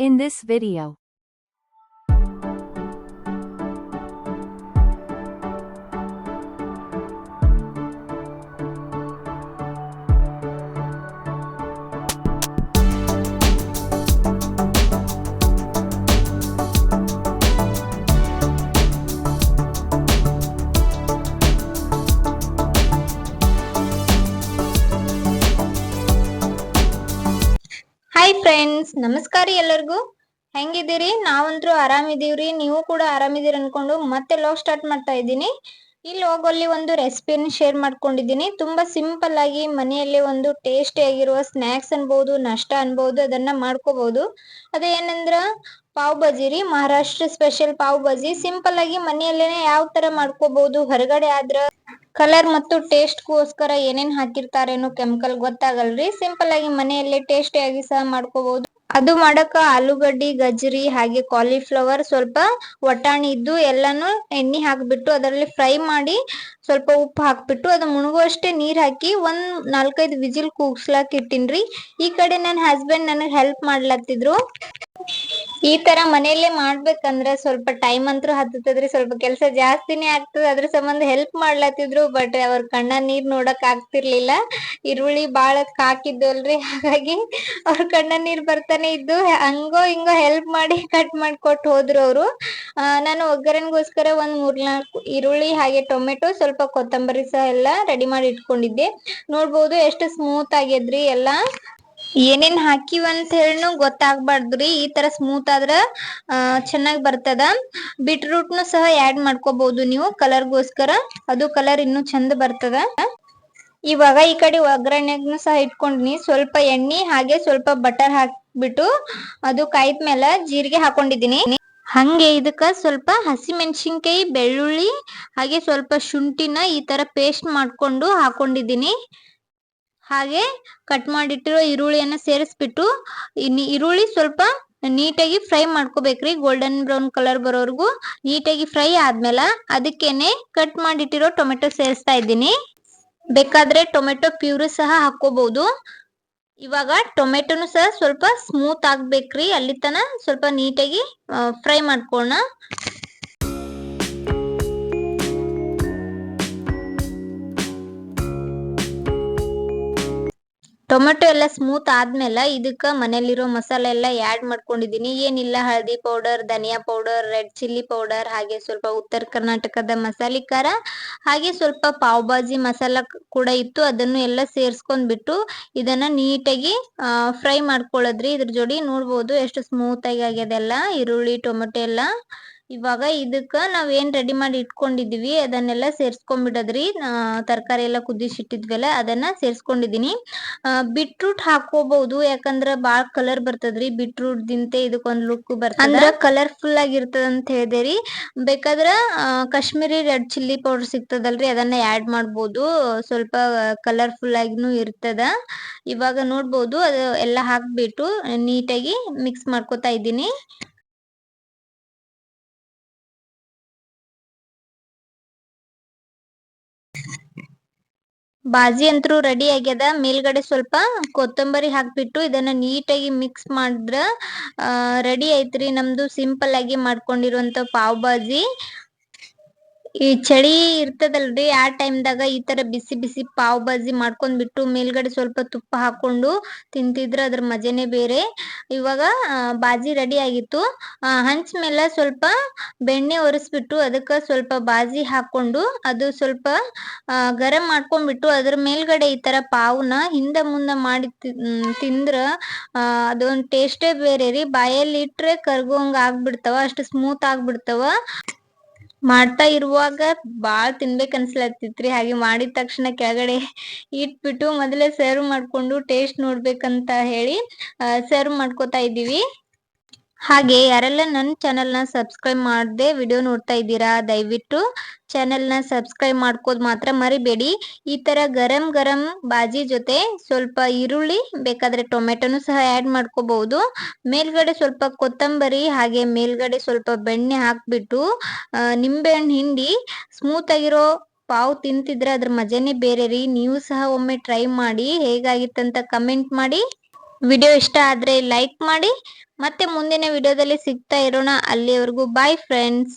In this video, friends ನಮಸ್ಕಾರ ಎಲ್ಲರಿಗೂ. ಹೆಂಗಿದ್ದೀರಿ? ನಾವಂತರೂ ಆರಾಮಿದೀವ್ರಿ. ನೀವು ಕೂಡ ಆರಾಮಿದೀರಿ ಅನ್ಕೊಂಡು ಮತ್ತೆ ಲಾಗ್ ಸ್ಟಾರ್ಟ್ ಮಾಡ್ತಾ ಇದ್ದೀನಿ. ಈ ಲೋಗಲ್ಲಿ ಒಂದು ರೆಸಿಪಿಯನ್ನು ಶೇರ್ ಮಾಡ್ಕೊಂಡಿದ್ದೀನಿ. ತುಂಬಾ ಸಿಂಪಲ್ ಆಗಿ ಮನೆಯಲ್ಲಿ ಒಂದು ಟೇಸ್ಟಿ ಆಗಿರುವ ಸ್ನ್ಯಾಕ್ಸ್ ಅನ್ಬಹುದು ನಷ್ಟ ಅನ್ಬಹುದು ಅದನ್ನ ಮಾಡ್ಕೋಬಹುದು ಅದೇನಂದ್ರ ಪಾವ್ ಬಜಿ ರೀ. ಮಹಾರಾಷ್ಟ್ರ ಸ್ಪೆಷಲ್ ಪಾವ್ ಬಜಿ ಸಿಂಪಲ್ ಆಗಿ ಮನೆಯಲ್ಲೇನೆ ಯಾವ ತರ ಮಾಡ್ಕೋಬಹುದು ಹೊರಗಡೆ ಆದ್ರ ಕಲರ್ ಮತ್ತು ಟೇಸ್ಟ್ ಗೋಸ್ಕರ ಏನೇನ್ ಹಾಕಿರ್ತಾರೇನೋ ಕೆಮಿಕಲ್ ಗೊತ್ತಾಗಲ್ರಿ? ಸಿಂಪಲ್ ಆಗಿ ಮನೆಯಲ್ಲೇ ಟೇಸ್ಟಿಯಾಗಿ ಸಹ ಮಾಡ್ಕೋಬಹುದು ಅದು ಮಾಡಕ ಆಲೂಗಡ್ಡಿ, ಗಜ್ರಿ, ಹಾಗೆ ಕಾಲಿಫ್ಲವರ್ ಸ್ವಲ್ಪ ವಟಾಣಿ ಇದ್ದು ಎಲ್ಲಾನು ಎಣ್ಣೆ ಹಾಕ್ಬಿಟ್ಟು ಅದರಲ್ಲಿ ಫ್ರೈ ಮಾಡಿ ಸ್ವಲ್ಪ ಉಪ್ಪು ಹಾಕ್ಬಿಟ್ಟು ಅದು ಮುಣಗುವಷ್ಟೇ ನೀರ್ ಹಾಕಿ ಒಂದ್ ನಾಲ್ಕೈದು ವಿಜಿಲ್ ಕೂಗ್ಸ್ಲಾಕ್ ಇಟ್ಟಿನ್ರಿ. ಈ ಕಡೆ ನನ್ನ ಹಸ್ಬೆಂಡ್ ನನಗ್ ಹೆಲ್ಪ್ ಮಾಡ್ಲತ್ತಿದ್ರು. ಈ ತರ ಮನೆಯಲ್ಲೇ ಮಾಡ್ಬೇಕಂದ್ರ ಸ್ವಲ್ಪ ಟೈಮ್ ಅಂತೂ ಹತ್ತತದ್ರಿ ಸ್ವಲ್ಪ ಕೆಲಸ ಜಾಸ್ತಿನೇ ಆಗ್ತದ. ಅದ್ರ ಸಂಬಂಧ ಹೆಲ್ಪ್ ಮಾಡ್ಲತ್ತಿದ್ರು ಬಟ್ ಅವ್ರ ಕಣ್ಣ ನೀರ್ ನೋಡಕ್ ಆಗ್ತಿರ್ಲಿಲ್ಲ. ಈರುಳ್ಳಿ ಬಾಳ ಹಾಕಿದ್ವಲ್ರಿ ಹಾಗಾಗಿ ಅವ್ರ ಕಣ್ಣ ನೀರ್ ಬರ್ತಾನೆ ಇದ್ದು ಹಂಗೋ ಹಿಂಗೋ ಹೆಲ್ಪ್ ಮಾಡಿ ಕಟ್ ಮಾಡ್ಕೊಟ್ ಹೋದ್ರು ಅವ್ರು. ನಾನು ಒಗ್ಗರಣೆಗೋಸ್ಕರ ಒಂದ್ ಮೂರ್ನಾಲ್ಕು ಈರುಳ್ಳಿ ಹಾಗೆ ಟೊಮೆಟೊ, ಸ್ವಲ್ಪ ಕೊತ್ತಂಬರಿ ಸಹ ಎಲ್ಲ ರೆಡಿ ಮಾಡಿ ಇಟ್ಕೊಂಡಿದ್ದೆ. ನೋಡ್ಬೋದು ಎಷ್ಟು ಸ್ಮೂತ್ ಆಗ್ಯದ್ರಿ ಎಲ್ಲಾ. ಏನೇನ್ ಹಾಕಿವ್ ಅಂತ ಹೇಳಿನು ಗೊತ್ತಾಗ್ಬಾರ್ದ್ರಿ. ಈ ತರ ಸ್ಮೂತ್ ಆದ್ರ ಚೆನ್ನಾಗಿ ಬರ್ತದ. ಬೀಟ್ರೂಟ್ ನು ಸಹ ಆಡ್ ಮಾಡ್ಕೋಬಹುದು ನೀವು ಕಲರ್ಗೋಸ್ಕರ ಅದು ಕಲರ್ ಇನ್ನು ಚಂದ ಬರ್ತದ. ಇವಾಗ ಈ ಕಡೆ ಒಗ್ಗರಣೆಗ್ನು ಸಹ ಇಟ್ಕೊಂಡಿನಿ. ಸ್ವಲ್ಪ ಎಣ್ಣೆ ಹಾಗೆ ಸ್ವಲ್ಪ ಬಟರ್ ಹಾಕ್ಬಿಟ್ಟು ಅದು ಕಾಯ್ದ್ಮೇಲೆ ಜೀರಿಗೆ ಹಾಕೊಂಡಿದೀನಿ ಹಂಗೆ ಇದಕ್ಕ ಸ್ವಲ್ಪ ಹಸಿ ಮೆಣಸಿನ್ಕಾಯಿ ಬೆಳ್ಳುಳ್ಳಿ ಹಾಗೆ ಸ್ವಲ್ಪ ಶುಂಠಿನ ಈ ತರ ಪೇಸ್ಟ್ ಮಾಡ್ಕೊಂಡು ಹಾಕೊಂಡಿದೀನಿ ಹಾಗೆ ಕಟ್ ಮಾಡಿಟ್ಟಿರೋ ಈರುಳ್ಳಿಯನ್ನ ಸೇರಿಸ್ಬಿಟ್ಟು ಈರುಳ್ಳಿ ಸ್ವಲ್ಪ ನೀಟಾಗಿ ಫ್ರೈ ಮಾಡ್ಕೋಬೇಕ್ರಿ ಗೋಲ್ಡನ್ ಬ್ರೌನ್ ಕಲರ್ ಬರೋವರೆಗೂ ನೀಟಾಗಿ ಫ್ರೈ ಆದ್ಮೇಲೆ ಅದಕ್ಕೇನೆ ಕಟ್ ಮಾಡಿಟ್ಟಿರೋ ಟೊಮೆಟೊ ಸೇರಿಸ್ತಾ ಇದ್ದೀನಿ. ಬೇಕಾದ್ರೆ ಟೊಮೆಟೊ ಪ್ಯೂರಿ ಸಹ ಹಾಕೋಬಹುದು ಇವಾಗ ಟೊಮೆಟೊನು ಸಹ ಸ್ವಲ್ಪ ಸ್ಮೂತ್ ಆಗ್ಬೇಕ್ರಿ, ಅಲ್ಲಿ ತನ ಸ್ವಲ್ಪ ನೀಟಾಗಿ ಫ್ರೈ ಮಾಡ್ಕೊಳ್ಳೋಣ ಟೊಮೆಟೊ ಎಲ್ಲ ಸ್ಮೂತ್ ಆದ್ಮೇಲೆ ಇದಕ್ಕ ಮನೇಲಿರೋ ಮಸಾಲೆ ಎಲ್ಲ ಆಡ್ ಮಾಡ್ಕೊಂಡಿದ್ದೀನಿ ಏನಿಲ್ಲ, ಹಳದಿ ಪೌಡರ್ ಧನಿಯಾ ಪೌಡರ್ ರೆಡ್ ಚಿಲ್ಲಿ ಪೌಡರ್ ಹಾಗೆ ಸ್ವಲ್ಪ ಉತ್ತರ ಕರ್ನಾಟಕದ ಮಸಾಲೆ ಖಾರ, ಹಾಗೆ ಸ್ವಲ್ಪ ಪಾವ್ ಭಾಜಿ ಮಸಾಲ ಕೂಡ ಇತ್ತು. ಅದನ್ನು ಎಲ್ಲ ಸೇರಿಸ್ಕೊಂಡ್ಬಿಟ್ಟು ಇದನ್ನ ನೀಟಾಗಿ ಫ್ರೈ ಮಾಡ್ಕೊಳ್ಳೋದ್ರಿ ಇದ್ರ ಜೋಡಿ ನೋಡ್ಬೋದು ಎಷ್ಟು ಸ್ಮೂತ್ ಆಗಿ ಆಗ್ಯದೆಲ್ಲ. ಈರುಳ್ಳಿ, ಟೊಮೆಟೊ ಎಲ್ಲ. ಇವಾಗ ಇದಕ್ಕ ನಾವ್ ಏನ್ ರೆಡಿ ಮಾಡಿ ಇಟ್ಕೊಂಡಿದೀವಿ ಅದನ್ನೆಲ್ಲ ಸೇರ್ಸ್ಕೊಂಡ್ಬಿಡೋದ್ರಿ. ತರಕಾರಿ ಎಲ್ಲ ಕುದಿಸಿಟ್ಟಿದ್ವಲ್ಲ ಅದನ್ನ ಸೇರ್ಸ್ಕೊಂಡಿದೀನಿ. ಬಿಟ್ರೂಟ್ ಹಾಕೋಬಹುದು ಯಾಕಂದ್ರ ಬಾಳ ಕಲರ್ ಬರ್ತದ್ರಿ. ಬಿಟ್ರೂಟ್ ದಿಂತೆ ಇದಕ್ಕೊಂದ್ ಲುಕ್ ಬರ್ತದ. ಅಂದ್ರ? ಕಲರ್ಫುಲ್ ಆಗಿರ್ತದ ಅಂತ ಹೇಳಿದೆರಿ. ಬೇಕಾದ್ರ ಆ, ಕಾಶ್ಮೀರಿ ರೆಡ್ ಚಿಲ್ಲಿ ಪೌಡರ್ ಸಿಗ್ತದಲ್ರಿ ಅದನ್ನ ಆಡ್ ಮಾಡ್ಬೋದು. ಸ್ವಲ್ಪ ಕಲರ್ಫುಲ್ ಆಗಿನೂ ಇರ್ತದ. ಇವಾಗ ನೋಡ್ಬೋದು ಅದು ಎಲ್ಲ ಹಾಕ್ಬಿಟ್ಟು ನೀಟಾಗಿ ಮಿಕ್ಸ್ ಮಾಡ್ಕೊತಾ ಇದ್ದೀನಿ ಬಾಜಿ ಅಂತೂ ರೆಡಿ ಆಗ್ಯದ. ಮೇಲ್ಗಡೆ ಸ್ವಲ್ಪ ಕೊತ್ತಂಬರಿ ಹಾಕ್ಬಿಟ್ಟು ಇದನ್ನ ನೀಟಾಗಿ ಮಿಕ್ಸ್ ಮಾಡಿದ್ರ ರೆಡಿ ಐತ್ರಿ. ನಮ್ದು ಸಿಂಪಲ್ ಆಗಿ ಮಾಡ್ಕೊಂಡಿರುವಂತ ಪಾವ್ ಬಾಜಿ. ಈ ಚಳಿ ಇರ್ತದಲ್ರಿ, ಆ ಟೈಮ್ದಾಗ ಈ ತರ ಬಿಸಿ ಬಿಸಿ ಪಾವ್ ಬಾಜಿ ಮಾಡ್ಕೊಂಡ್ಬಿಟ್ಟು ಮೇಲ್ಗಡೆ ಸ್ವಲ್ಪ ತುಪ್ಪ ಹಾಕೊಂಡು ತಿಂತಿದ್ರ ಅದ್ರ ಮಜಾನೇ ಬೇರೆ. ಇವಾಗ ಬಾಜಿ ರೆಡಿ ಆಗಿತ್ತು. ಹಂಚ್ ಮೇಲೆ ಸ್ವಲ್ಪ ಬೆಣ್ಣೆ ಒರೆಸ್ಬಿಟ್ಟು ಅದಕ್ಕ ಸ್ವಲ್ಪ ಬಾಜಿ ಹಾಕೊಂಡು ಅದು ಸ್ವಲ್ಪ ಗರಂ ಮಾಡ್ಕೊಂಡ್ಬಿಟ್ಟು ಅದ್ರ ಮೇಲ್ಗಡೆ ಈ ತರ ಪಾವ್ನ ಹಿಂದ ಮುಂದ ಮಾಡಿ ತಿಂದ್ರ ಅದೊಂದ್ ಟೇಸ್ಟೇ ಬೇರೆ ರೀ. ಬಾಯಲ್ಲಿ ಇಟ್ರೆ ಕರ್ಗೋಂಗ್ ಆಗ್ಬಿಡ್ತಾವ, ಅಷ್ಟು ಸ್ಮೂತ್ ಆಗ್ಬಿಡ್ತಾವ. ಮಾಡ್ತಾ ಇರುವಾಗ ಬಾಳ್ ತಿನ್ಬೇಕ್ ಅನ್ಸ್ಲತ್ತಿತ್ರಿ. ಹಾಗೆ ಮಾಡಿದ ತಕ್ಷಣ ಕೆಳಗಡೆ ಇಟ್ಬಿಟ್ಟು ಮೊದಲೇ ಸರ್ವ್ ಮಾಡ್ಕೊಂಡು ಟೇಸ್ಟ್ ನೋಡ್ಬೇಕಂತ ಹೇಳಿ ಸರ್ವ್ ಮಾಡ್ಕೋತಾ ಇದೀವಿ ಹಾಗೆ ಯಾರೆಲ್ಲ ನನ್ನ ಚಾನೆಲ್ನ ಸಬ್ಸ್ಕ್ರೈಬ್ ಮಾಡದೆ ವಿಡಿಯೋ ನೋಡ್ತಾ ಇದ್ದೀರಾ, ದಯವಿಟ್ಟು ಚಾನೆಲ್ನ ಸಬ್ಸ್ಕ್ರೈಬ್ ಮಾಡ್ಕೋದ್ ಮಾತ್ರ ಮರಿಬೇಡಿ. ಈ ತರ ಗರಂ ಗರಂ ಬಾಜಿ ಜೊತೆ ಸ್ವಲ್ಪ ಈರುಳ್ಳಿ ಬೇಕಾದ್ರೆ ಟೊಮೆಟೊನು ಸಹ ಆಡ್ ಮಾಡ್ಕೋಬಹುದು. ಮೇಲ್ಗಡೆ ಸ್ವಲ್ಪ ಕೊತ್ತಂಬರಿ ಹಾಗೆ ಮೇಲ್ಗಡೆ ಸ್ವಲ್ಪ ಬೆಣ್ಣೆ ಹಾಕಿಬಿಟ್ಟು ನಿಂಬೆ ನಿಂಬೆಹಣ್ಣು ಹಿಂಡಿ ಸ್ಮೂತ್ ಆಗಿರೋ ಪಾವ್ ತಿಂತಿದ್ರೆ ಅದ್ರ ಮಜಾನೇ ಬೇರೆ ರೀ. ನೀವು ಸಹ ಒಮ್ಮೆ ಟ್ರೈ ಮಾಡಿ ಹೇಗಾಗಿತ್ತಂತ ಕಮೆಂಟ್ ಮಾಡಿ. ವಿಡಿಯೋ ಇಷ್ಟ ಆದ್ರೆ ಲೈಕ್ ಮಾಡಿ ಮತ್ತೆ ಮುಂದಿನ ವಿಡಿಯೋದಲ್ಲಿ ಸಿಗ್ತಾ ಇರೋಣ. ಅಲ್ಲಿವರೆಗೂ ಬಾಯ್ ಫ್ರೆಂಡ್ಸ್